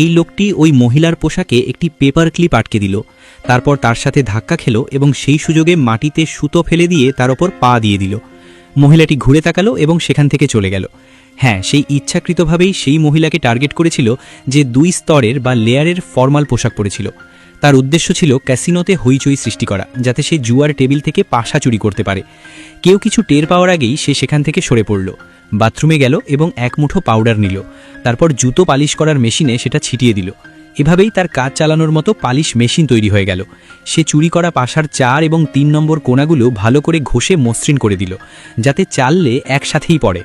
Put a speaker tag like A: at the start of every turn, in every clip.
A: এই লোকটি ওই মহিলার পোশাকে একটি পেপার ক্লিপ আটকে দিল। তারপর তার সাথে ধাক্কা খেলো এবং সেই সুযোগে মাটিতে সুতো ফেলে দিয়ে তার ওপর পা দিয়ে দিল। মহিলাটি ঘুরে তাকালো এবং সেখান থেকে চলে গেল। হ্যাঁ সেই ইচ্ছাকৃতভাবেই সেই মহিলাকে টার্গেট করেছিল যে দুই স্তরের বা লেয়ারের ফর্মাল পোশাক পরেছিল। তার উদ্দেশ্য ছিল ক্যাসিনোতে হইচই সৃষ্টি করা, যাতে সে জুয়ার টেবিল থেকে পাশা চুরি করতে পারে। কেউ কিছু টের পাওয়ার আগেই সে সেখান থেকে সরে পড়ল। বাথরুমে গেল এবং এক মুঠো পাউডার নিল। তারপর জুতো পালিশ করার মেশিনে সেটা ছিটিয়ে দিল। এভাবেই তার কাজ চালানোর মতো পালিশ মেশিন তৈরি হয়ে গেল। সে চুরি করা পাশার চার এবং তিন নম্বর কোনাগুলো ভালো করে ঘষে মসৃণ করে দিল, যাতে চাললে একসাথেই পড়ে।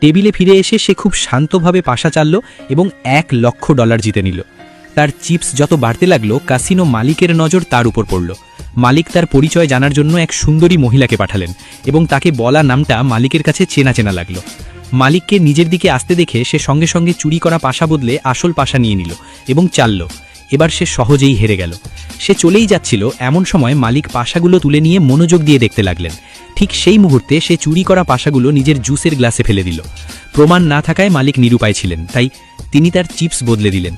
A: টেবিলে ফিরে এসে সে খুব শান্তভাবে পাশা চালল এবং এক লক্ষ ডলার জিতে নিল। তার চিপস যত বাড়তে লাগল, কাসিনো মালিকের নজর তার উপর পড়ল। মালিক তার পরিচয় জানার জন্য এক সুন্দরী মহিলাকে পাঠালেন এবং তাকে বলা নামটা মালিকের কাছে চেনা চেনা লাগল। মালিককে নিজের দিকে আসতে দেখে সে সঙ্গে সঙ্গে চুরি করা পাশা বদলে আসল পাশা নিয়ে নিল এবং চালল। এবার সে সহজেই হেরে গেল। সে চলেই যাচ্ছিল, এমন সময় মালিক পাশাগুলো তুলে নিয়ে মনোযোগ দিয়ে দেখতে লাগলেন। ঠিক সেই মুহূর্তে সে চুরি করা পাশাগুলো নিজের জুসের গ্লাসে ফেলে দিল। প্রমাণ না থাকায় মালিক নিরুপায় ছিলেন, তাই তিনি তার চিপস বদলে দিলেন।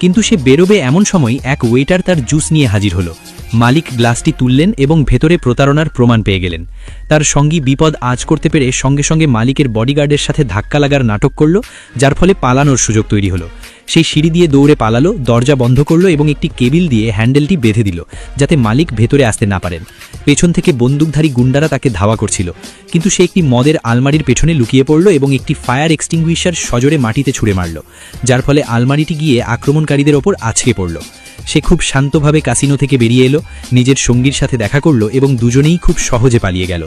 A: কিন্তু সে বেরোবে এমন সময় এক ওয়েটার তার জুস নিয়ে হাজির হলো। মালিক গ্লাসটি তুললেন এবং ভেতরে প্রতারণার প্রমাণ পেয়ে গেলেন। তার সঙ্গী বিপদ আজ করতে পেরে সঙ্গে সঙ্গে মালিকের বডিগার্ডের সাথে ধাক্কা লাগার নাটক করল, যার ফলে পালানোর সুযোগ তৈরি হলো। সেই সিঁড়ি দিয়ে দৌড়ে পালালো, দরজা বন্ধ করল এবং একটি কেবিল দিয়ে হ্যান্ডেলটি বেঁধে দিল, যাতে মালিক ভেতরে আসতে না পারেন। পেছন থেকে বন্দুকধারী গুন্ডারা তাকে ধাওয়া করছিল, কিন্তু সে একটি মদের আলমারির পেছনে লুকিয়ে পড়ল এবং একটি ফায়ার এক্সটিংগুইশার সজোরে মাটিতে ছুঁড়ে মারল, যার ফলে আলমারিটি গিয়ে আক্রমণকারীদের ওপর আছড়ে পড়ল। সে খুব শান্তভাবে কাসিনো থেকে বেরিয়ে এলো, নিজের সঙ্গীর সাথে দেখা করল এবং দুজনেই খুব সহজে পালিয়ে গেল।